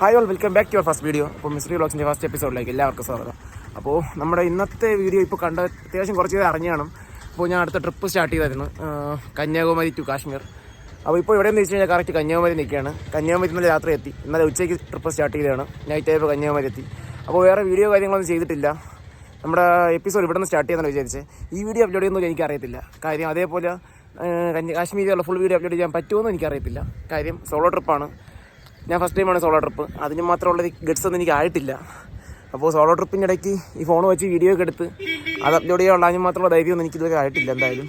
Hi all welcome back to your first video അപ്പോൾ mister വ്ളോഗ്സിന്റെ first എപ്പിസോഡിലേക്ക് എല്ലാവർക്കും സ്വാഗതം. അപ്പോൾ നമ്മുടെ ഇന്നത്തെ വീഡിയോ ഇപ്പോൾ കണ്ട അത്യാവശ്യം കുറച്ച് അറിഞ്ഞാണ് അപ്പോൾ ഞാൻ അടുത്ത ട്രിപ്പ് സ്റ്റാർട്ട് ചെയ്തായിരുന്നു. കന്യാകുമാരി ടു കാശ്മീർ. അപ്പോൾ ഇപ്പോൾ എവിടെയെന്ന് വെച്ച് കഴിഞ്ഞാൽ കറക്റ്റ് കന്യാകുമാരി നിൽക്കുകയാണ്. കന്യാകുമാരി ഇന്നലെ രാത്രി എത്തി. ഇന്നലെ ഉച്ചയ്ക്ക് ട്രിപ്പ് സ്റ്റാർട്ട് ചെയ്തതാണ്. നൈറ്റ് ആയപ്പോൾ കന്യാകുമാരി എത്തി. അപ്പോൾ വേറെ വീഡിയോ കാര്യങ്ങളൊന്നും ചെയ്തിട്ടില്ല. നമ്മുടെ എപ്പിസോഡ് ഇവിടെ നിന്ന് സ്റ്റാർട്ട് ചെയ്യാമെന്ന് വിചാരിച്ചത് ഈ വീഡിയോ അപ്ലോഡ് ചെയ്യുന്നത് എനിക്കറിയത്തില്ല കാര്യം അതേപോലെ കാശ്മീരിലുള്ള ഫുൾ വീഡിയോ അപ്ലോഡ് ചെയ്യാൻ പറ്റുമോ എനിക്കറിയത്തില്ല. കാര്യം സോളോ ട്രിപ്പാണ് ഞാൻ ഫസ്റ്റ് ടൈമാണ് സോളോ ട്രിപ്പ് അതിന് മാത്രമുള്ള ഗഡ്സ് ഒന്നും എനിക്ക് ആയിട്ടില്ല. അപ്പോൾ സോളോ ട്രിപ്പിന്റെ ഇടയ്ക്ക് ഈ ഫോൺ വെച്ച് വീഡിയോ ഒക്കെ എടുത്ത് അത് അപ്ലോഡ് ചെയ്യാനുള്ള അതിന് മാത്രമുള്ള ധൈര്യമൊന്നും എനിക്ക് ഇതുവരെ ആയിട്ടില്ല എന്തായാലും.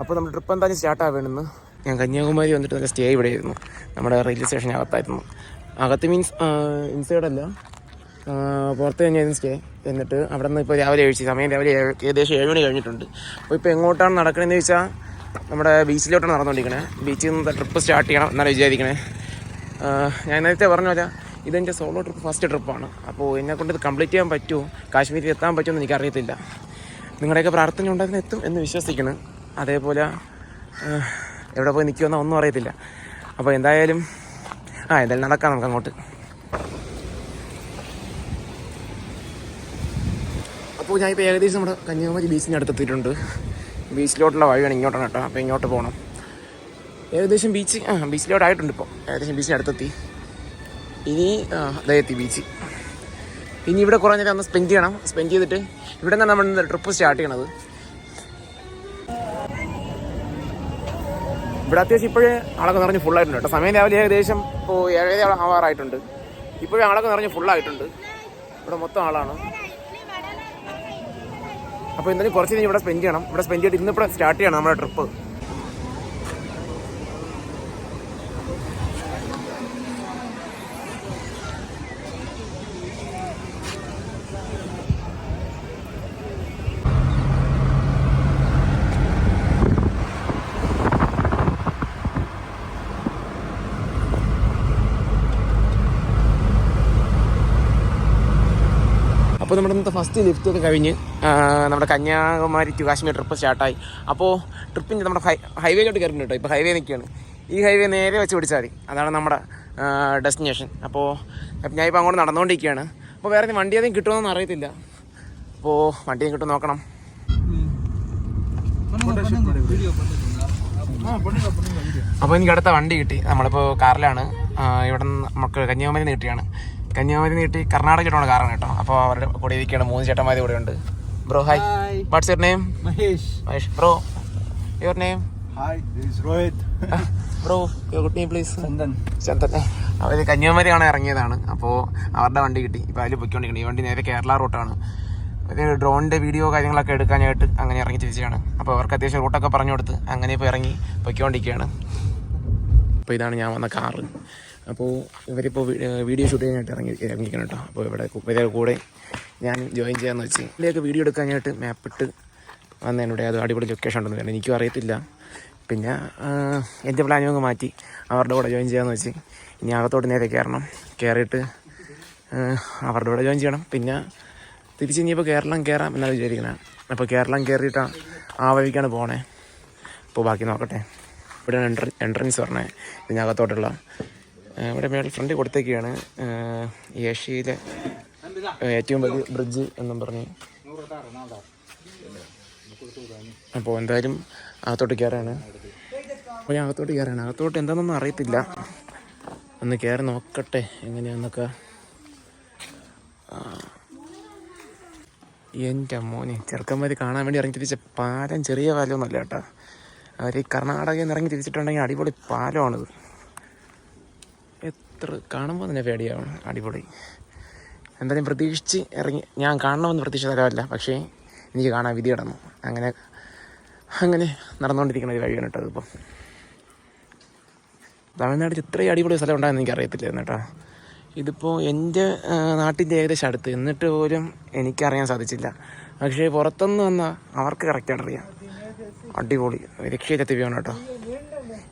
അപ്പോൾ നമ്മുടെ ട്രിപ്പ് എന്തായാലും സ്റ്റാർട്ട് ആവേണമെന്ന് ഞാൻ കന്യാകുമാരി വന്നിട്ട് നല്ല സ്റ്റേ ഇവിടെ ആയിരുന്നു. നമ്മുടെ റെയിൽവേ സ്റ്റേഷൻ അകത്തായിരുന്നു. അകത്ത് മീൻസ് ഇൻസൈഡല്ല പുറത്ത് കഴിഞ്ഞായിരുന്നു സ്റ്റേ എന്നിട്ട് അവിടെ നിന്ന് ഇപ്പോൾ രാവിലെ കഴിച്ചു സമയം രാവിലെ ഏകദേശം ഏഴ് മണി കഴിഞ്ഞിട്ടുണ്ട്. അപ്പോൾ ഇപ്പോൾ എങ്ങോട്ടാണ് നടക്കണമെന്ന് ചോദിച്ചാൽ നമ്മുടെ ബീച്ചിലോട്ടാണ് നടന്നുകൊണ്ടിരിക്കണേ ബീച്ചിൽ നിന്ന് ട്രിപ്പ് സ്റ്റാർട്ട് ചെയ്യണം എന്നാണ് വിചാരിക്കണേ. ഞാൻ നേരത്തെ പറഞ്ഞ പോലെ ഇതെന്റെ സോളോ ട്രിപ്പ് ഫസ്റ്റ് ട്രിപ്പാണ് അപ്പോൾ എന്നെ കൊണ്ട് ഇത് കംപ്ലീറ്റ് ചെയ്യാൻ പറ്റുമോ? കാശ്മീരിൽ എത്താൻ പറ്റുമോ എന്ന് എനിക്കറിയത്തില്ല. നിങ്ങളുടെയൊക്കെ പ്രാർത്ഥന ഉണ്ടായിരുന്നു എത്തും എന്ന് വിശ്വസിക്കുന്നു. അതേപോലെ എവിടെ പോയി നിൽക്കുമെന്ന ഒന്നും അറിയത്തില്ല. അപ്പോൾ എന്തായാലും ആ എന്തായാലും നടക്കാം നമുക്ക് അങ്ങോട്ട്. അപ്പോൾ ഞാൻ ഇപ്പോൾ ഏകദേശം നമ്മുടെ കന്യാകുമാരി ബീച്ചിന്റെ അടുത്തെത്തിയിട്ടുണ്ട്. ബീച്ചിലോട്ടുള്ള വഴിയാണ് ഇങ്ങോട്ടാണ് കേട്ടോ. അപ്പോൾ ഇങ്ങോട്ട് പോകണം ഏകദേശം ബീച്ച് ആ ബീച്ചിലോട്ടായിട്ടുണ്ട് ഇപ്പോൾ ഏകദേശം ബീച്ചിന് അടുത്തെത്തി. ഇനി എത്തി ബീച്ച് ഇനി ഇവിടെ കുറേ നേരം ഒന്ന് സ്പെൻഡ് ചെയ്യണം. സ്പെൻഡ് ചെയ്തിട്ട് ഇവിടെ നിന്നാണ് നമ്മൾ ട്രിപ്പ് സ്റ്റാർട്ട് ചെയ്യണത്. ഇവിടെ അത്യാവശ്യം ഇപ്പോഴേ ആളൊക്കെ നിറഞ്ഞ് ഫുള്ളായിട്ടുണ്ട് കേട്ടോ. സമയം രാവിലെ ഏകദേശം ഇപ്പോൾ ഏഴര ആവാറായിട്ടുണ്ട്. ഇപ്പോഴേ ആളൊക്കെ നിറഞ്ഞ് ഫുള്ളായിട്ടുണ്ട് ഇവിടെ മൊത്തം ആളാണ്. അപ്പോൾ എന്തായാലും കുറച്ച് കഴിഞ്ഞ് ഇവിടെ സ്പെൻഡ് ചെയ്യണം. ഇവിടെ സ്പെൻഡ് ചെയ്തിട്ട് ഇന്നിപ്പോൾ സ്റ്റാർട്ട് ചെയ്യണം നമ്മുടെ ട്രിപ്പ് അപ്പോൾ നമ്മുടെ ഇന്നത്തെ ഫസ്റ്റ് ലിഫ്റ്റ് ഒക്കെ കഴിഞ്ഞ് നമ്മുടെ കന്യാകുമാരി ടു കാശ്മീർ ട്രിപ്പ് സ്റ്റാർട്ടായി അപ്പോൾ ട്രിപ്പിന്റെ നമ്മുടെ ഹൈവേയിലോട്ട് കയറുന്നുണ്ട് കേട്ടോ ഇപ്പോൾ ഹൈവേ നിൽക്കുകയാണ് ഈ ഹൈവേ നേരെ വെച്ച് പിടിച്ചാൽ മതി. അതാണ് നമ്മുടെ ഡെസ്റ്റിനേഷൻ അപ്പോൾ ഞാൻ അങ്ങോട്ട് നടന്നുകൊണ്ടിരിക്കുകയാണ് അപ്പോൾ വേറെ വണ്ടി ഏതെങ്കിലും കിട്ടുമെന്നൊന്നും അറിയത്തില്ല. അപ്പോൾ വണ്ടി കിട്ടും നോക്കണം. അപ്പോൾ എനിക്ക് അടുത്ത വണ്ടി കിട്ടി. നമ്മളിപ്പോൾ കാറിലാണ്. ഇവിടെ നമുക്ക് കന്യാകുമാരി കിട്ടിയാണ് കന്യാകുമാരി നീട്ടി കർണാടകയിലോട്ടാണ് കാരണം കേട്ടോ. അപ്പോൾ അവരുടെ കൂടെ ഇരിക്കുകയാണ്. മൂന്ന് ചേട്ടന്മാർ കൂടെ ഉണ്ട്. Bro hi what's your name Mahesh. Mahesh. Bro your name hi Rohit. Bro your good name please Chandan Chandan അവർ കന്യാകുമാരി ആണ് ഇറങ്ങിയതാണ്. അപ്പോൾ അവരുടെ വണ്ടി കിട്ടി. ഇപ്പോൾ അതിൽ പൊയ്ക്കൊണ്ടിരിക്കുന്നത് ഈ വണ്ടി നേരെ കേരള റൂട്ടാണ്. ഒരു ഡ്രോണിന്റെ വീഡിയോ കാര്യങ്ങളൊക്കെ എടുക്കാനായിട്ട് അങ്ങനെ ഇറങ്ങി തിരിച്ചാണ്. അപ്പോൾ അവർക്ക് അത്യാവശ്യം റൂട്ടൊക്കെ പറഞ്ഞു കൊടുത്ത് അങ്ങനെ ഇപ്പോൾ ഇറങ്ങി പൊയ്ക്കൊണ്ടിരിക്കുകയാണ്. അപ്പോൾ ഇതാണ് ഞാൻ വന്ന കാറ്. അപ്പോൾ ഇവരിപ്പോൾ വീഡിയോ ഷൂട്ട് ചെയ്യാനായിട്ട് ഇറങ്ങി ഇറങ്ങിക്കണം കേട്ടോ. അപ്പോൾ ഇവിടെ ഇവരെ കൂടെ ഞാൻ ജോയിൻ ചെയ്യാമെന്ന് വെച്ച് ഇതിലേക്ക് വീഡിയോ എടുക്കാനായിട്ട് മാപ്പിട്ട് വന്നതിനൂടെ അത് അടിപൊളി ലൊക്കേഷൻ ഉണ്ടെന്ന് പറഞ്ഞു എനിക്കും അറിയത്തില്ല. പിന്നെ എന്റെ പ്ലാനും അങ്ങ് മാറ്റി അവരുടെ കൂടെ ജോയിൻ ചെയ്യാമെന്ന് വെച്ച് ഇനി അകത്തോട്ട് നേരെ കയറണം. കയറിയിട്ട് അവരുടെ കൂടെ ജോയിൻ ചെയ്യണം. പിന്നെ തിരിച്ച് ഇനിയിപ്പോൾ കേരളം കയറാം എന്നാണ് വിചാരിക്കുന്നത് അപ്പോൾ കേരളം കയറിയിട്ടാണ് ആ വഴിക്കാണ് പോണേ. അപ്പോൾ ബാക്കി നോക്കട്ടെ. ഇവിടെ എൻട്ര എൻട്രൻസ് പറഞ്ഞത് ഇതിനകത്തോട്ടുള്ള ഇവിടെ മേളിൽ ഫ്രണ്ട് കൊടുത്തേക്കാണ് ഏഷ്യയിലെ ഏറ്റവും വലിയ ബ്രിഡ്ജ് എന്നും പറഞ്ഞ്. അപ്പോൾ എന്തായാലും അകത്തോട്ട് കയറാണ്. അപ്പോൾ ഞാൻ അകത്തോട്ട് കയറാണ്. അകത്തോട്ട് എന്താണെന്നൊന്നും അറിയത്തില്ല. ഒന്ന് കയറി നോക്കട്ടെ എങ്ങനെയാന്നൊക്കെ. എന്റെ മോനെ ചെറുക്കന്മാർ കാണാൻ വേണ്ടി ഇറങ്ങി തിരിച്ച പാലം ചെറിയ പാലമൊന്നുമല്ല കേട്ടോ. അവർ കർണാടകയിൽ നിന്ന് ഇറങ്ങി തിരിച്ചിട്ടുണ്ടെങ്കിൽ അടിപൊളി പാലമാണിത്. എത്ര കാണുമ്പോൾ തന്നെ പേടിയാവണം. അടിപൊളി. എന്തായാലും പ്രതീക്ഷിച്ച് ഇറങ്ങി ഞാൻ കാണണമെന്ന് പ്രതീക്ഷിച്ച തരമല്ല പക്ഷേ എനിക്ക് കാണാൻ വിധി കിടന്നു. അങ്ങനെ അങ്ങനെ നടന്നുകൊണ്ടിരിക്കുന്ന ഒരു വഴിയാണ് കേട്ടോ അതിപ്പം. തമിഴ്നാട്ടിൽ ഇത്രയും അടിപൊളി സ്ഥലം ഉണ്ടായെന്ന് എനിക്ക് അറിയത്തില്ലായിരുന്നു കേട്ടോ. ഇതിപ്പോൾ എന്റെ നാട്ടിന്റെ ഏകദേശം അടുത്ത്. എന്നിട്ട് പോലും എനിക്കറിയാൻ സാധിച്ചില്ല. പക്ഷേ പുറത്തുനിന്ന് വന്നാൽ അവർക്ക് കറക്റ്റായിട്ട് അറിയാം. അടിപൊളി. രക്ഷയിലെത്തി പോകണം കേട്ടോ.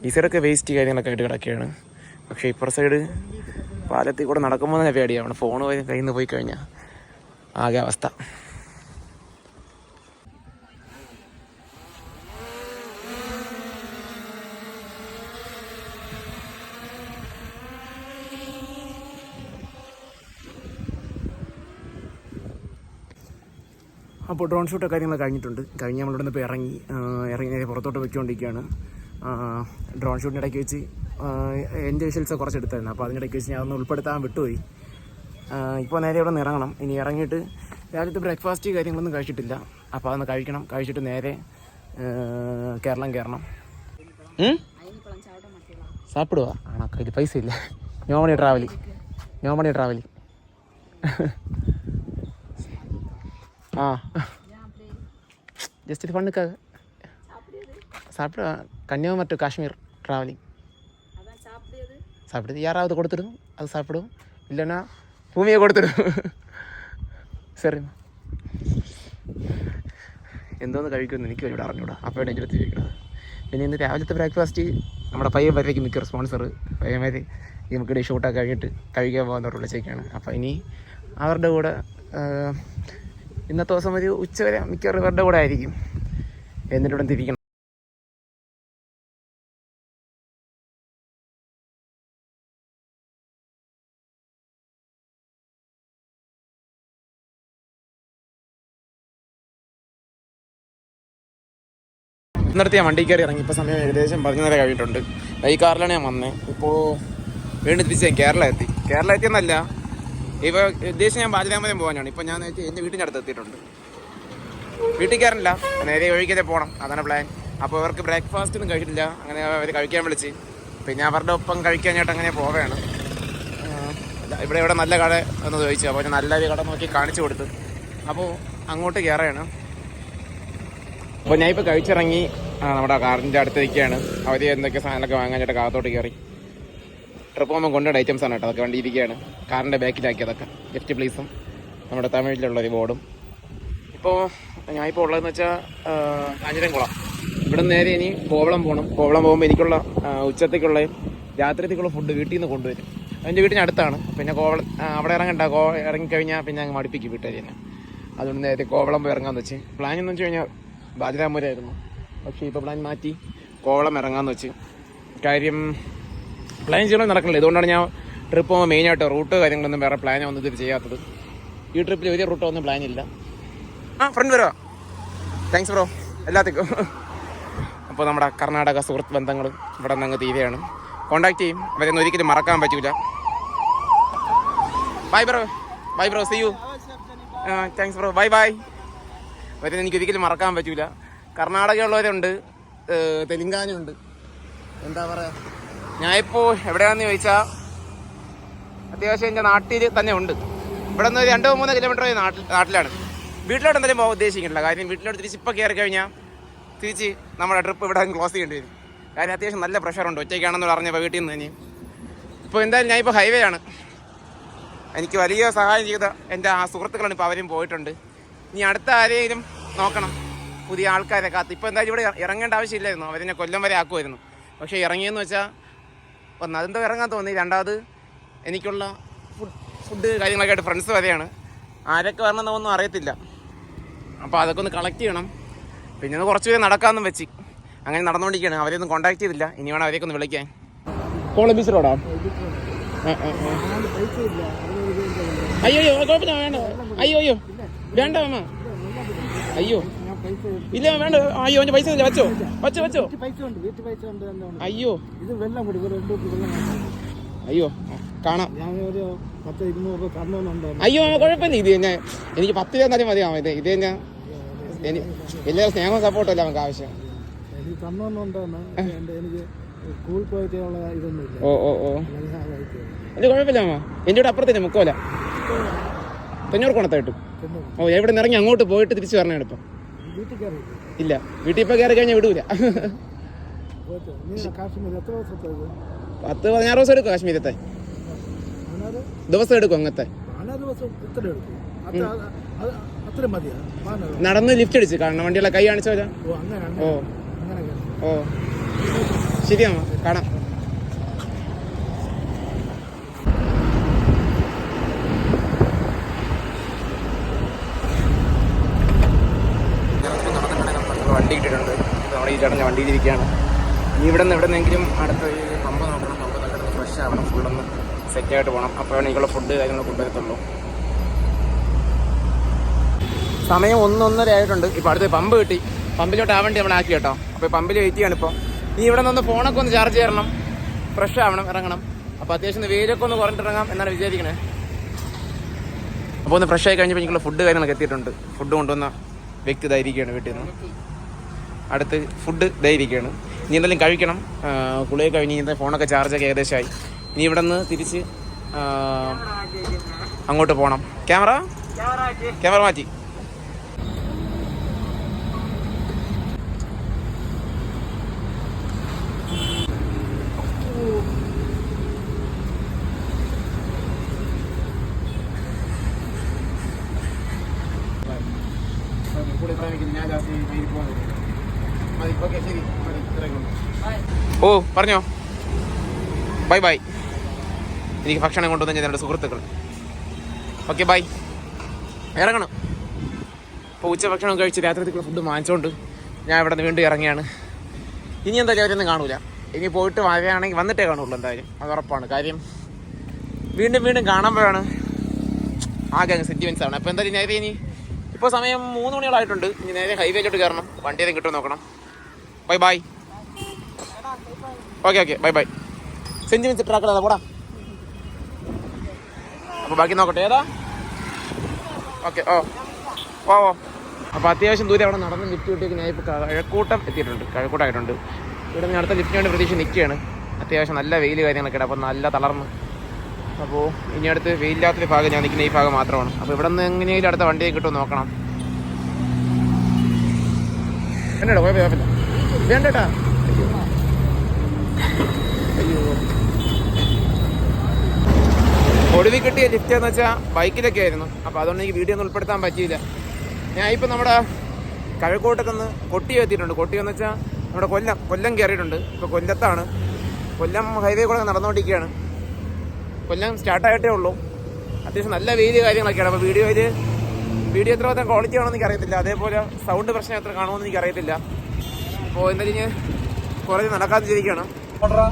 ഈ സൈഡൊക്കെ വേസ്റ്റ് കാര്യങ്ങളൊക്കെ ആയിട്ട് കിടക്കുകയാണ്. പക്ഷേ ഇപ്പുറ സൈഡ് പാലത്തിൽ കൂടെ നടക്കുമ്പോൾ തന്നെ പേടിയാണ് ഫോൺ പോയി കയ്യിൽ നിന്ന് പോയി കഴിഞ്ഞാൽ ആകെ അവസ്ഥ. അപ്പോൾ ഡ്രോൺ ഷൂട്ട് കാര്യങ്ങളൊക്കെ കഴിഞ്ഞിട്ടുണ്ട്. കഴിഞ്ഞ് നമ്മളിവിടെ നിന്ന് ഇപ്പോൾ ഇറങ്ങി ഇറങ്ങി പുറത്തോട്ട് വെച്ചുകൊണ്ടിരിക്കുകയാണ് ഡ്രോൺ ഷൂട്ടിനിടയ്ക്ക് വെച്ച് എന്റെ വിഷൽസ് കുറച്ച് എടുത്തായിരുന്നു അപ്പോൾ അതിനിടയ്ക്ക് വെച്ച് ഞാൻ ഒന്ന് ഉൾപ്പെടുത്താൻ വിട്ടുപോയി. ഇപ്പോൾ നേരെ ഇവിടെ നിന്ന് ഇറങ്ങണം ഇനി ഇറങ്ങിയിട്ട് രാവിലത്തെ ബ്രേക്ക്ഫാസ്റ്റ് കാര്യങ്ങളൊന്നും കഴിച്ചിട്ടില്ല. അപ്പോൾ അതൊന്ന് കഴിക്കണം. കഴിച്ചിട്ട് നേരെ കേരളം കയറണം. സാപ്പിടുക ആണോ കയ്യിൽ പൈസ ഇല്ല? ഞോമണി ട്രാവലി ഞോമണി ട്രാവലി ആ. ജസ്റ്റ് ഫണ്ണുക്കാ സാപ്പിടുക കന്യാകുമാരി ടു കാശ്മീർ ട്രാവലിങ് சாப்பிடுது யாராவது கொடுத்துடும் அது சாப்பிடும் இல்லைன்னா ഭൂമിയെ കൊടുത്തിടും ശരിമ്മ എന്തോന്ന് കഴിക്കുമെന്ന് എനിക്ക് ഇവിടെ അറിഞ്ഞൂടാ അപ്പോൾ എൻ്റെ അടുത്ത് ചോദിക്കണത് പിന്നെ ഇന്ന് രാവിലത്തെ ബ്രേക്ക്ഫാസ്റ്റ് നമ്മുടെ പയ്യൻ വരയ്ക്ക് മിക്ക സ്പോൺസർ പയ്യന്മാർ നമുക്കിടെ ഷൂട്ടൊക്കെ കഴിഞ്ഞിട്ട് കഴിക്കാൻ പോകുന്നവർ വിളിച്ചേക്കാണ് അപ്പോൾ ഇനി അവരുടെ കൂടെ ആ, ഇന്നത്തെ ദിവസം ഒരു ഉച്ച വരെ മിക്കവാറും ഇവരുടെ കൂടെ ആയിരിക്കും എന്നിട്ട് ഇവിടെ തിരിക്കണം നിർത്തി ഞാൻ വണ്ടി കയറി ഇറങ്ങി. ഇപ്പോൾ സമയം ഏകദേശം പതിനൊന്നര കഴിഞ്ഞിട്ടുണ്ട്. ഈ കാറിലാണ് ഞാൻ വന്നത് ഇപ്പോൾ വീണ്ടും തിരിച്ച് ഞാൻ കേരള എത്തി കേരള എത്തിയെന്നല്ല ഇപ്പോൾ ഉദ്ദേശിച്ച് ഞാൻ ബാലരാമപുരം പോകാനാണ്. ഇപ്പോൾ ഞാൻ എന്റെ വീട്ടിന്റെ അടുത്ത് എത്തിയിട്ടുണ്ട്. വീട്ടിൽ കയറില്ല നേരെ ഒഴിക്കാതെ പോകണം അതാണ് പ്ലാൻ അപ്പോൾ അവർക്ക് ബ്രേക്ക്ഫാസ്റ്റ് ഒന്നും കഴിച്ചിട്ടില്ല അങ്ങനെ അവർ കഴിക്കാൻ വിളിച്ച്. പിന്നെ അവരുടെ ഒപ്പം കഴിക്കാനായിട്ട് അങ്ങനെ പോവുകയാണ്. ഇവിടെ ഇവിടെ നല്ല കട എന്ന് ചോദിച്ചു. അപ്പോൾ ഞാൻ നല്ലൊരു കട നോക്കി കാണിച്ചു കൊടുത്തു. അപ്പോൾ അങ്ങോട്ട് കയറുകയാണ്. അപ്പോൾ ഞാൻ ഇപ്പോൾ കഴിച്ചിറങ്ങി. ആ, നമ്മുടെ കാറിന്റെ അടുത്ത് നിൽക്കുകയാണ് അവർ എന്തൊക്കെ സാധനങ്ങളൊക്കെ വാങ്ങാനായിട്ട് കാത്തോട്ട് കയറി. ട്രിപ്പ് പോകുമ്പോൾ കൊണ്ടുപോയ ഐറ്റംസ് ആണ് കേട്ടോ. അതൊക്കെ വണ്ടി ഇരിക്കുകയാണ്. കാറിന്റെ ബാക്കിലാക്കി അതൊക്കെ. ലെഫ്റ്റ് പ്ലീസും നമ്മുടെ തമിഴിലുള്ള ഒരു ബോർഡും ഇപ്പോൾ ഞാനിപ്പോൾ ഉള്ളതെന്ന് വെച്ചാൽ കാഞ്ഞിരംകുളം. ഇവിടെ നേരെ ഇനി കോവളം പോകണം കോവളം പോകുമ്പോൾ എനിക്കുള്ള ഉച്ചത്തേക്കുള്ള രാത്രിത്തേക്കുള്ള ഫുഡ് വീട്ടിൽ നിന്ന് കൊണ്ടുവരും. അതിന്റെ വീട്ടിന് അടുത്താണ്. പിന്നെ കോവളം അവിടെ ഇറങ്ങണ്ട. കോ ഇറങ്ങിക്കഴിഞ്ഞാൽ പിന്നെ അങ്ങ് മടുപ്പിക്കും വീട്ടുകാർ തന്നെ. അതുകൊണ്ട് നേരത്തെ കോവളം പോയി ഇറങ്ങാമെന്ന് വെച്ച്. പ്ലാൻ എന്ന് വെച്ച് കഴിഞ്ഞാൽ ബാജിരാമൂരായിരുന്നു പക്ഷേ ഇപ്പോൾ പ്ലാൻ മാറ്റി. കോവളം ഇറങ്ങാമെന്ന് വെച്ച്. കാര്യം പ്ലാൻ ചെയ്യണമെന്ന് നടക്കണില്ല ഇതുകൊണ്ടാണ് ഞാൻ ട്രിപ്പ് പോകുമ്പോൾ മെയിനായിട്ട് റൂട്ട് കാര്യങ്ങളൊന്നും വേറെ പ്ലാൻ ഒന്നും ഇത് ചെയ്യാത്തത്. ഈ ട്രിപ്പിൽ വലിയ റൂട്ടോ ഒന്നും പ്ലാൻ ഇല്ല. ആ ഫ്രണ്ട് വരുമോ താങ്ക്സ് ബ്രോ എല്ലാത്തേക്കും. അപ്പോൾ നമ്മുടെ കർണാടക സുഹൃത്ത് ബന്ധങ്ങൾ ഇവിടെ നിന്ന് അങ്ങ് തീരെയാണ് കോണ്ടാക്ട് ചെയ്യും. അവരൊന്നും ഒരിക്കലും മറക്കാൻ പറ്റൂല. Bye bro bye bro see you thanks bro bye bye അവരെ എനിക്ക് ഒരിക്കലും മറക്കാൻ പറ്റൂല. കർണാടകയുള്ളവരുണ്ട് ഉള്ളവരുണ്ട് തെലുങ്കാനയുണ്ട്. എന്താ പറയുക ഞാനിപ്പോൾ എവിടെയാണെന്ന് ചോദിച്ചാൽ അത്യാവശ്യം എന്റെ നാട്ടിൽ തന്നെ ഉണ്ട്. ഇവിടെ നിന്ന് രണ്ടോ മൂന്നോ കിലോമീറ്റർ നാട്ടിൽ നാട്ടിലാണ്. വീട്ടിലോട്ട് എന്തായാലും പോകാൻ ഉദ്ദേശിക്കുന്നില്ല. കാര്യം വീട്ടിലോട്ട് തിരിച്ച് ഇപ്പോൾ കയറി കഴിഞ്ഞാൽ തിരിച്ച് നമ്മുടെ ട്രിപ്പ് ഇവിടെ ക്ലോസ് ചെയ്യേണ്ടി വരും. കാര്യം അത്യാവശ്യം നല്ല പ്രഷറുണ്ട് ഒറ്റയ്ക്കാണെന്ന് പറഞ്ഞപ്പോൾ വീട്ടിൽ നിന്ന് ഇനി. ഇപ്പോൾ എന്തായാലും ഞാൻ ഇപ്പോൾ ഹൈവേ ആണ്. എനിക്ക് വലിയ സഹായം ചെയ്ത എന്റെ ആ സുഹൃത്തുക്കളാണ് ഇപ്പോൾ അവരും പോയിട്ടുണ്ട്. ഇനി അടുത്ത ആരെയും നോക്കണം. പുതിയ ആൾക്കാരെ കാത്ത്. ഇപ്പോൾ എന്തായാലും ഇവിടെ ഇറങ്ങേണ്ട ആവശ്യമില്ലായിരുന്നു. അവരെന്നെ കൊല്ലം വരെ ആക്കുമായിരുന്നു പക്ഷേ ഇറങ്ങിയെന്ന് വെച്ചാൽ ഒന്ന് അതെന്തോ ഇറങ്ങാൻ തോന്നി. രണ്ടാമത് എനിക്കുള്ള ഫുഡ് ഫുഡ് കാര്യങ്ങളൊക്കെ ആയിട്ട് ഫ്രണ്ട്സ് വരെയാണ്. ആരൊക്കെ വരണമെന്നൊന്നും അറിയത്തില്ല. അപ്പോൾ അതൊക്കെ ഒന്ന് കളക്ട് ചെയ്യണം. പിന്നെ ഒന്ന് കുറച്ച് പേര് നടക്കാമെന്നും വെച്ച്. അങ്ങനെ നടന്നുകൊണ്ടിരിക്കുകയാണ് അവരെയൊന്നും കോൺടാക്ട് ചെയ്തില്ല. ഇനി വേണം അവരെയൊക്കെ ഒന്ന് വിളിക്കാൻ. കോളം ബീച്ച് റോഡാ? അയ്യോ അയ്യോ കുഴപ്പമില്ല. വേണ്ട. അയ്യോ അയ്യോ. വേണ്ട അമ്മ അയ്യോ. ഇല്ല വേണ്ട. അയ്യോ എന്റെ പൈസ വെച്ചോ. വെച്ചോ വെച്ചോ. അയ്യോ. ഇത് വെള്ളം അയ്യോ കാണാം. അയ്യോ കുഴപ്പമില്ല. ഇത് തന്നെ എനിക്ക് പത്ത് രൂപ എന്നാലും മതിയാവും ഇത് ഇത് തന്നെ എല്ലാവരും സ്നേഹവും സപ്പോർട്ടല്ല നമുക്ക് ആവശ്യം. ഓ ഓ ഓ. ഞാൻ കുഴപ്പമില്ല അമ്മ എന്റെ കൂടെ അപ്പുറത്തേ മുക്കോല. തൊണ്ണൂറ് കൊണത്തെ ഓ എവിടെ നിന്ന് ഇറങ്ങി അങ്ങോട്ട് പോയിട്ട് തിരിച്ചു വരണം കയറി ഇല്ല വീട്ടിൽ ഇപ്പൊ കയറി കഴിഞ്ഞാൽ വിടൂല. പത്ത് പതിനാറ് ദിവസം എടുക്കും കാശ്മീരത്തെ. ദിവസം എടുക്കും അങ്ങത്തെ നടന്ന് ലിഫ്റ്റ് അടിച്ച് കാണണം. വണ്ടികളെ കൈ കാണിച്ചോ ഓ ഓ. ശരിയാ കാണാം വണ്ടി കിട്ടിയിട്ടുണ്ട് നമ്മുടെ ഈ ചേട്ടൻ വണ്ടിയിലിരിക്കുകയാണ്. ഇനി ഇവിടെ നിന്ന് എവിടെ നിന്നെങ്കിലും അടുത്ത പമ്പ നോക്കണം. പമ്പ നോക്കണം ഫ്രഷ് ആവണം. ഫുള്ളൊന്ന് സെറ്റായിട്ട് പോകണം. അപ്പോഴാണ് എനിക്കുള്ള ഫുഡ് കാര്യങ്ങൾ കൊണ്ടുവരത്തുള്ളൂ. സമയം ഒന്നൊന്നര ആയിട്ടുണ്ട്. ഇപ്പോൾ അടുത്ത് പമ്പ് കിട്ടി. പമ്പിലോട്ട് ആ വണ്ടി നമ്മൾ ആക്കി കേട്ടോ. അപ്പോൾ പമ്പിൽ വെയിറ്റ് ചെയ്യാണ് ഇപ്പോൾ ഇനി ഇവിടെ നിന്ന് ഫോണൊക്കെ ഒന്ന് ചാർജ് ചെയ്യണം. ഫ്രഷ് ആവണം ഇറങ്ങണം. അപ്പോൾ അത്യാവശ്യം വെയിലൊക്കെ ഒന്ന് കുറഞ്ഞിട്ടിറങ്ങാം എന്നാണ് വിചാരിക്കണേ. അപ്പോൾ ഒന്ന് ഫ്രഷ് ആയി കഴിഞ്ഞപ്പോൾ എനിക്കുള്ള ഫുഡ് കാര്യങ്ങളൊക്കെ എത്തിയിട്ടുണ്ട്. ഫുഡ് കൊണ്ടുവന്ന വ്യക്തി ഇതായിരിക്കുകയാണ് വീട്ടിൽ നിന്ന്. അടുത്ത് ഫുഡ് ഇതായിരിക്കുകയാണ് ഇനി എന്തെങ്കിലും കഴിക്കണം. കുളിയെ കഴിഞ്ഞ് ഇന്നത്തെ ഫോണൊക്കെ ചാർജൊക്കെ ഏകദേശമായി ഇനി ഇവിടെ നിന്ന് തിരിച്ച് അങ്ങോട്ട് പോകണം ക്യാമറ ക്യാമറ മാറ്റി. ഓ പറഞ്ഞോ. ബൈ ബൈ എനിക്ക് ഭക്ഷണം കൊണ്ടുവന്ന ഞാൻ എന്റെ സുഹൃത്തുക്കൾ ഓക്കെ ബൈ ഇറങ്ങണം. അപ്പോൾ ഉച്ച ഭക്ഷണം കഴിച്ച് രാത്രിക്കുള്ള ഫുഡ് വാങ്ങിച്ചുകൊണ്ട് ഞാൻ ഇവിടെ നിന്ന് വീണ്ടും ഇറങ്ങിയാണ്. ഇനി എന്താ അവരൊന്നും കാണൂല. ഇനി പോയിട്ട് വരികയാണെങ്കിൽ വന്നിട്ടേ കാണുള്ളൂ എന്തായാലും. അത് ഉറപ്പാണ്. കാര്യം വീണ്ടും വീണ്ടും കാണുമ്പോഴാണ് ആകെ അങ്ങ് സെന്റിമെൻസ് ആണ്. അപ്പോൾ എന്തായാലും നേരെ ഇനി ഇപ്പോൾ സമയം മൂന്ന് മണിയോളായിട്ടുണ്ട് ഇനി നേരെ ഹൈവേയിലോട്ട് കയറണം. വണ്ടി ഏതെങ്കിലും കിട്ടുമോ നോക്കണം. Bye bye okay okay bye bye sentiments ട്രാക്കടാ കൂടാ. അപ്പോൾ ബാക്കി നോക്കട്ടെ ഏതാ? ഓക്കെ ഓ. ഓ ഓ. അപ്പോൾ അത്യാവശ്യം ദൂരെ അവിടെ നടന്ന് ലിഫ്റ്റ് കിട്ടിയൊക്കെ ഞാൻ ഇപ്പോൾ കഴക്കൂട്ടം എത്തിയിട്ടുണ്ട് കഴക്കൂട്ടമായിട്ടുണ്ട് ഇവിടെ നിന്ന് അടുത്ത ലിഫ്റ്റിന് വേണ്ടി പ്രതീക്ഷ നിൽക്കുകയാണ് അത്യാവശ്യം നല്ല വെയിൽ കാര്യങ്ങളൊക്കെ ഉണ്ട് അപ്പോൾ നല്ല തളർന്ന്. അപ്പോൾ ഇനി അടുത്ത് വെയിലില്ലാത്തൊരു ഭാഗം ഞാൻ നിൽക്കുന്ന ഈ ഭാഗം മാത്രമാണ്. അപ്പോൾ ഇവിടെ നിന്ന് എങ്ങനെയെങ്കിലും അടുത്ത വണ്ടിയെ കിട്ടുമോ നോക്കണം. എന്നടാ കുഴപ്പമില്ല. വേണ്ടട്ടാ ഒടുവിൽ കിട്ടിയ ലിഫ്റ്റ് എന്ന് വെച്ചാൽ ബൈക്കിലൊക്കെ ആയിരുന്നു. അപ്പോൾ അതുകൊണ്ട് എനിക്ക് വീഡിയോ ഒന്നും ഉൾപ്പെടുത്താൻ പറ്റിയില്ല. ഞാൻ ഇപ്പം നമ്മുടെ കഴക്കൂട്ടത്ത് നിന്ന് കൊട്ടി എത്തിയിട്ടുണ്ട് കൊട്ടി എന്ന് വെച്ചാൽ നമ്മുടെ കൊല്ലം കൊല്ലം കയറിയിട്ടുണ്ട് ഇപ്പോൾ കൊല്ലത്താണ്. കൊല്ലം ഹൈവേ കൂടെ നടന്നുകൊണ്ടിരിക്കുകയാണ്. കൊല്ലം സ്റ്റാർട്ടായിട്ടേ ഉള്ളൂ. അത്യാവശ്യം നല്ല വെയിൽ കാര്യങ്ങളൊക്കെയാണ്. അപ്പോൾ വീഡിയോയിൽ വീഡിയോ എത്ര മാത്രം ക്വാളിറ്റി ആണോ എനിക്ക് അറിയത്തില്ല. അതേപോലെ സൗണ്ട് പ്രശ്നം എത്ര കാണുമെന്ന് എനിക്ക് അറിയത്തില്ല. അപ്പോൾ നടക്കാതെ ഞാൻ കുറേ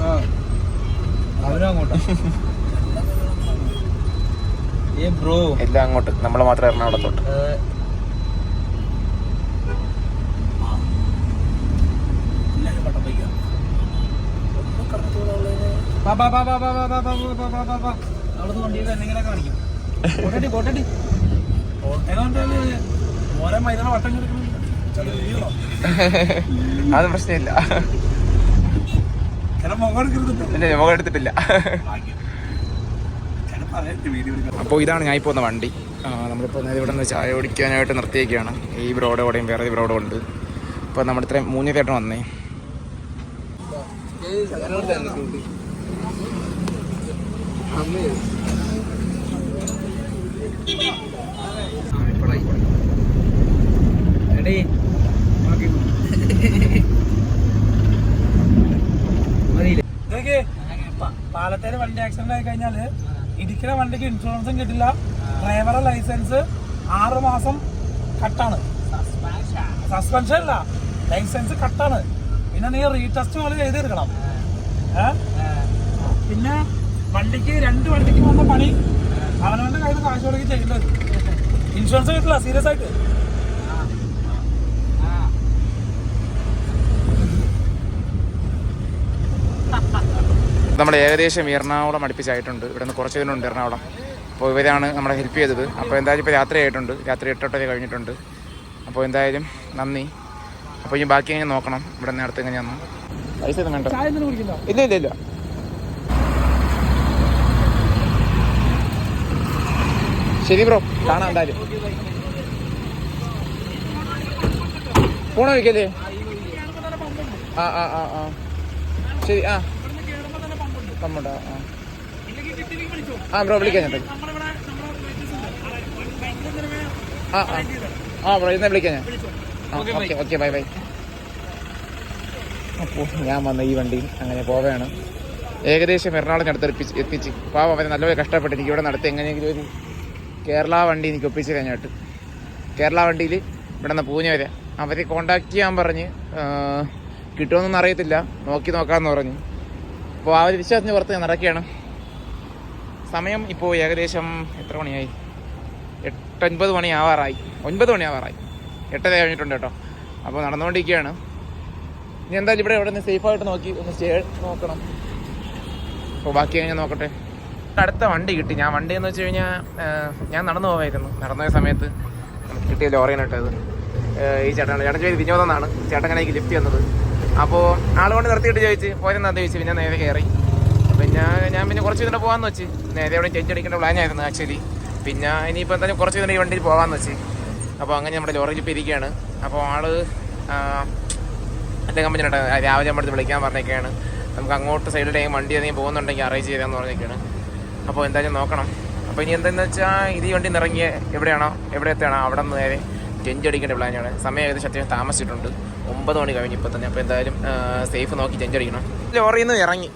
ആ ഏ ബ്രോ എല്ലാം അങ്ങോട്ട് നമ്മൾ മാത്രം എറണാകുളത്തോട്ട് അവിടുന്ന് വണ്ടിയിൽ എന്തെങ്കിലും കാണിക്കും? കോട്ടടി കോട്ടടി ഓരോ മൈതാനം വട്ടം കിടക്കുന്നു. അത് പ്രശ്നമില്ല. മുഖം എടുത്തിട്ടില്ല. അപ്പോൾ ഇതാണ് ഞാൻ പോകുന്ന വണ്ടി. നമ്മളിപ്പോൾ നേരെ ഇവിടെ നിന്ന് ചായ കുടിക്കാനായിട്ട് നിർത്തിയേക്കാണ്. ഈ ബ്രോഡ് കൂടെയും വേറെ ബ്രോഡും ഉണ്ട്. അപ്പോൾ നമ്മൾ ഇത്രയും മൂന്ന് പേരുടെ വന്നേ. എടീ പാലത്തേര് വണ്ടി ആക്സിഡന്റ് ആയി കഴിഞ്ഞാൽ ഇടിക്കുന്ന വണ്ടിക്ക് ഇൻഷുറൻസും കിട്ടില്ല. ഡ്രൈവറെ ലൈസൻസ് ആറ് മാസം കട്ടാണ്. സസ്പെൻഷൻ അല്ല. ലൈസൻസ് കട്ടാണ്. പിന്നെ നീ റീടെസ്റ്റ് പോലെ ചെയ്തെടുക്കണം. പിന്നെ വണ്ടിക്ക് രണ്ട് വണ്ടിക്ക് വന്ന പണി അവനവന്റെ കയ്യിൽ കാശ് കൊടുക്കി ചെയ്യേണ്ടത് ഇൻഷുറൻസ് കിട്ടില്ല സീരിയസ് ആയിട്ട്. നമ്മൾ ഏകദേശം എറണാകുളം അടുപ്പിച്ചായിട്ടുണ്ട്. ഇവിടെ നിന്ന് കുറച്ച് ദൂരമുണ്ട് എറണാകുളം. അപ്പോൾ ഇവരാണ് നമ്മളെ ഹെൽപ്പ് ചെയ്തത്. അപ്പോൾ എന്തായാലും ഇപ്പോൾ രാത്രി ആയിട്ടുണ്ട്. രാത്രി എട്ടോട്ടര കഴിഞ്ഞിട്ടുണ്ട്. അപ്പോൾ എന്തായാലും നന്ദി. അപ്പോൾ ഇനി ബാക്കി എങ്ങനെ നോക്കണം? ഇവിടെ നിന്ന് അടുത്ത് എങ്ങനെയാണെന്ന് പൈസ ഒന്നും വേണ്ട. ഇല്ല ഇല്ല ഇല്ല. ശരി ബ്രോ കാണാം എന്തായാലും. ഫോണോ വയ്ക്കല്ലേ ആ ആ ആ ആ. ശരി ആ. പമ്പുണ്ടോ ആ ആ. ബ്രോ വിളിക്കാം ഞാൻ. ആ ആ. ആ ബ്രോ ഇന്ന് വിളിക്കാം ഞാൻ. Okay okay bye. ബൈ അപ്പോൾ ഞാൻ വന്ന ഈ വണ്ടി അങ്ങനെ പോവുകയാണ്. ഏകദേശം എറണാകുളം അടുത്ത് എത്തിച്ച് എത്തിച്ച്. പാവം അവരെ നല്ലപോലെ കഷ്ടപ്പെട്ട് എനിക്ക് ഇവിടെ നടത്തി എങ്ങനെയെങ്കിലും ഒരു കേരള വണ്ടി എനിക്ക് ഒപ്പിച്ച് കഴിഞ്ഞിട്ട് കേരള വണ്ടിയിൽ ഇവിടെ നിന്ന് പൂഞ്ഞ വരെ. അവരെ കോണ്ടാക്ട് ചെയ്യാൻ പറഞ്ഞ് കിട്ടുമെന്നൊന്നും അറിയത്തില്ല. നോക്കി നോക്കാമെന്ന് പറഞ്ഞു. അപ്പോൾ ആ ഒരു വിശ്വാസത്തിന് പുറത്ത് ഞാൻ നടക്കുകയാണ്. സമയം ഇപ്പോൾ ഏകദേശം എത്ര മണിയായി? എട്ടൊൻപത് മണി ആവാറായി ഒൻപത് മണി ആവാറായി എട്ടര കഴിഞ്ഞിട്ടുണ്ട് കേട്ടോ. അപ്പോൾ നടന്നുകൊണ്ടിരിക്കുകയാണ് ഇനി എന്തായാലും ഇവിടെ ഇവിടെ നിന്ന് സേഫായിട്ട് നോക്കി ഒന്ന് സ്റ്റേ നോക്കണം. അപ്പോൾ ബാക്കി കഴിഞ്ഞാൽ നോക്കട്ടെ. അടുത്ത വണ്ടി കിട്ടി. ഞാൻ വണ്ടി എന്ന് വെച്ച് കഴിഞ്ഞാൽ ഞാൻ നടന്നു പോവായിരുന്നു. നടന്ന സമയത്ത് നമുക്ക് കിട്ടിയ ലോറിനായിട്ടത് ഈ ചേട്ടനാണ്. ചേട്ടൻ ചോദിച്ചു വിനോദം എന്നാണ്. ചേട്ടൻ എനിക്ക് ലിഫ്റ്റ് വന്നത്. അപ്പോൾ ആളുകൊണ്ട് കൊണ്ട് നിർത്തിയിട്ട് ചോദിച്ച് പോരെന്നാന്ന് ചോദിച്ചു പിന്നെ നേരെ കയറി പിന്നെ ഞാൻ പിന്നെ കുറച്ച് ഇതിന്റെ പോകാമെന്ന് വെച്ച്. നേരെ അവിടെ ചേഞ്ച് അടിക്കേണ്ട പ്ലാൻ ആയിരുന്നു ആക്ച്വലി പിന്നെ ഇനിയിപ്പോൾ എന്തായാലും കുറച്ച് ഇതിന്റെ ഈ വണ്ടിയിൽ പോകാമെന്ന് വെച്ച്. അപ്പോൾ അങ്ങനെ നമ്മുടെ ലോറിയിൽ ഇപ്പോൾ ഇരിക്കുകയാണ്. അപ്പോൾ ആൾ അദ്ദേഹം പറഞ്ഞിട്ട് രാവിലെ നമ്മുടെ വിളിക്കാൻ പറഞ്ഞൊക്കെയാണ് നമുക്ക് അങ്ങോട്ട് സൈഡിലേക്ക് വണ്ടി എന്തെങ്കിലും പോകുന്നുണ്ടെങ്കിൽ അറേഞ്ച് ചെയ്താന്ന് പറഞ്ഞേക്കാണ്. അപ്പോൾ എന്തായാലും നോക്കണം. അപ്പോൾ ഇനി എന്താണെന്ന് വെച്ചാൽ ഇത് വണ്ടി ഇറങ്ങിയ എവിടെയാണോ എവിടെ എത്തണോ അവിടെ നിന്ന് നേരെ ചെഞ്ച് അടിക്കേണ്ട പ്ലാനാണ് സമയം ഏകദേശം അത്യാവശ്യം താമസിച്ചിട്ടുണ്ട്. ഒമ്പത് മണി കഴിഞ്ഞ് ഇപ്പോൾ തന്നെ. അപ്പോൾ എന്തായാലും സേഫ് നോക്കി ചെഞ്ച് അടിക്കണം ലോറിയിൽ നിന്ന് ഇറങ്ങി.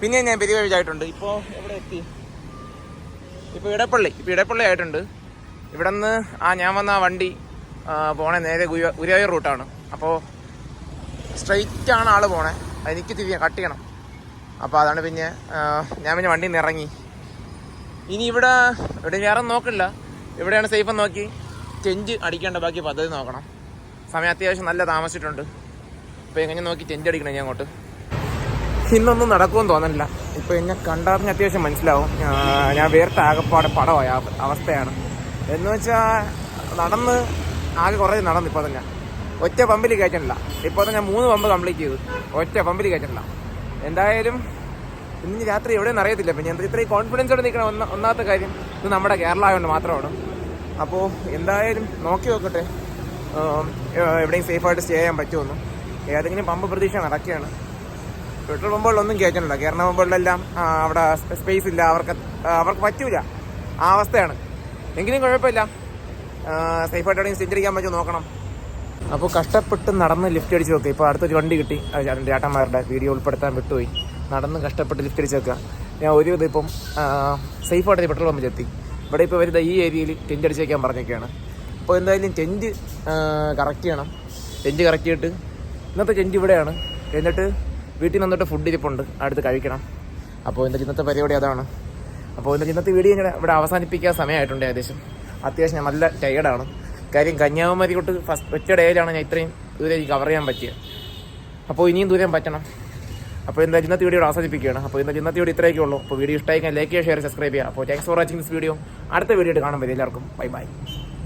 പിന്നെ ഞാൻ പെരിയ വഴിയായിട്ടുണ്ട് ഇപ്പോൾ എവിടെ എത്തി? ഇപ്പോൾ ഇടപ്പള്ളി ഇപ്പോൾ ഇടപ്പള്ളി ആയിട്ടുണ്ട്. ഇവിടെ നിന്ന് ആ ഞാൻ വന്ന ആ വണ്ടി പോണേ നേരെ ഗുരു ഗുരുവായൂർ റൂട്ടാണ് അപ്പോൾ സ്ട്രൈറ്റാണ് ആൾ പോണേ. എനിക്ക് തിരിയാൻ കട്ട് ചെയ്യണം. അപ്പോൾ അതാണ് പിന്നെ ഞാൻ പിന്നെ വണ്ടിയിൽ നിന്ന് ഇറങ്ങി ഇനി ഇവിടെ ഇവിടെ വേറെ നോക്കില്ല ഇവിടെയാണ് സേഫ് നോക്കി. ചെഞ്ച് അടിക്കേണ്ട ബാക്കി പദ്ധതി നോക്കണം. സമയം അത്യാവശ്യം നല്ല താമസിച്ചിട്ടുണ്ട്. അപ്പോൾ എങ്ങനെ നോക്കി ചെഞ്ച് അടിക്കണം ഞാൻ അങ്ങോട്ട്? ഇന്നൊന്നും നടക്കുമെന്ന് തോന്നുന്നില്ല ഇപ്പോൾ എന്നെ കണ്ടറിഞ്ഞ് അത്യാവശ്യം മനസ്സിലാവും. ഞാൻ വേർത്ത ആകെപ്പാടെ പടമായ അവസ്ഥയാണ്. എന്ന് വെച്ചാൽ നടന്ന് ആകെ കുറേ നടന്നു ഇപ്പോൾ തന്നെ. ഒറ്റ പമ്പിൽ കയറ്റണില്ല. ഇപ്പോൾ തന്നെ മൂന്ന് പമ്പ് കംപ്ലീറ്റ് ചെയ്തു. ഒറ്റ പമ്പിൽ കയറ്റണില്ല. എന്തായാലും ഇന്ന് രാത്രി എവിടെയെന്ന് അറിയത്തില്ല. പിന്നെ എന്താ ഇത്രയും കോൺഫിഡൻസോടെ നിൽക്കണം ഒന്ന ഒന്നാമത്തെ കാര്യം ഇത് നമ്മുടെ കേരള ആയതുകൊണ്ട് മാത്രമാണ്. അപ്പോൾ എന്തായാലും നോക്കി നോക്കട്ടെ. എവിടെയും സേഫായിട്ട് സ്റ്റേ ചെയ്യാൻ പറ്റുമെന്ന്. ഏതെങ്കിലും പമ്പ് പ്രതീക്ഷ നടക്കുകയാണ്. പെട്രോൾ പമ്പുകളിലൊന്നും കയറ്റണില്ല കേരള പമ്പുകളിലെല്ലാം അവിടെ സ്പേസ് ഇല്ല. അവർക്ക് അവർക്ക് പറ്റൂല. ആ അവസ്ഥയാണ്. എങ്കിലും കുഴപ്പമില്ല. സേഫായിട്ട് എവിടെയും ചെയ്യാൻ പറ്റുമോ നോക്കണം. അപ്പോൾ കഷ്ടപ്പെട്ട് നടന്ന് ലിഫ്റ്റ് അടിച്ച് നോക്കുക ഇപ്പോൾ അടുത്തൊരു വണ്ടി കിട്ടി. ചേട്ടന്മാരുടെ വീഡിയോ ഉൾപ്പെടുത്താൻ വിട്ടുപോയി. നടന്ന് കഷ്ടപ്പെട്ട് ലിഫ്റ്റ് അടിച്ചേക്കുക ഞാൻ ഒരു വിധം ഇപ്പം സേഫായിട്ട് പെട്രോൾ പമ്പിൽ എത്തി. ഇവിടെ ഇപ്പോൾ വരുന്ന ഈ ഏരിയയിൽ ടെന്റ് അടിച്ച് വയ്ക്കാൻ പറഞ്ഞൊക്കെയാണ് അപ്പോൾ എന്തായാലും ടെന്റ് കറക്റ്റ് ചെയ്യണം. ടെന്റ് കറക്റ്റ് ചെയ്തിട്ട് ഇന്നത്തെ ടെന്റ് ഇവിടെയാണ്. എന്നിട്ട് വീട്ടിൽ നിന്നിട്ട് ഫുഡ് ഇരിപ്പുണ്ട്. അടുത്ത് കഴിക്കണം. അപ്പോൾ എന്താ ഇന്നത്തെ പരിപാടി അതാണ്. അപ്പോൾ എന്താ ഇന്നത്തെ വീഡിയോ ഞാൻ ഇവിടെ അവസാനിപ്പിക്കാൻ സമയമായിട്ടുണ്ട് ഏകദേശം. അത്യാവശ്യം ഞാൻ നല്ല ടയേർഡാണ് കാര്യം കന്യാകുമാരി തൊട്ട് ഫസ്റ്റ് ഒറ്റ ഡേയിലാണ് ഞാൻ ഇത്രയും ദൂരം കവർ ചെയ്യാൻ പറ്റിയത്. അപ്പോൾ ഇനിയും ദൂരം പറ്റണം. അപ്പോൾ എന്താ ഇന്നത്തെ വീഡിയോ അവസാനിപ്പിക്കുകയാണ്. അപ്പോൾ ഇന്നത്തെ ഇന്നത്തെ വീഡിയോ ഇത്രയൊക്കെ ഉള്ളൂ. അപ്പോൾ വീഡിയോ ഇഷ്ടമായി ലൈക്ക് ചെയ്യുക ഷെയർ സബ്സ്ക്രൈബ് ചെയ്യുക. അപ്പോൾ thanks for watching this video അടുത്ത വീഡിയോ കാണാൻ പറ്റും എല്ലാവർക്കും ബൈ ബൈ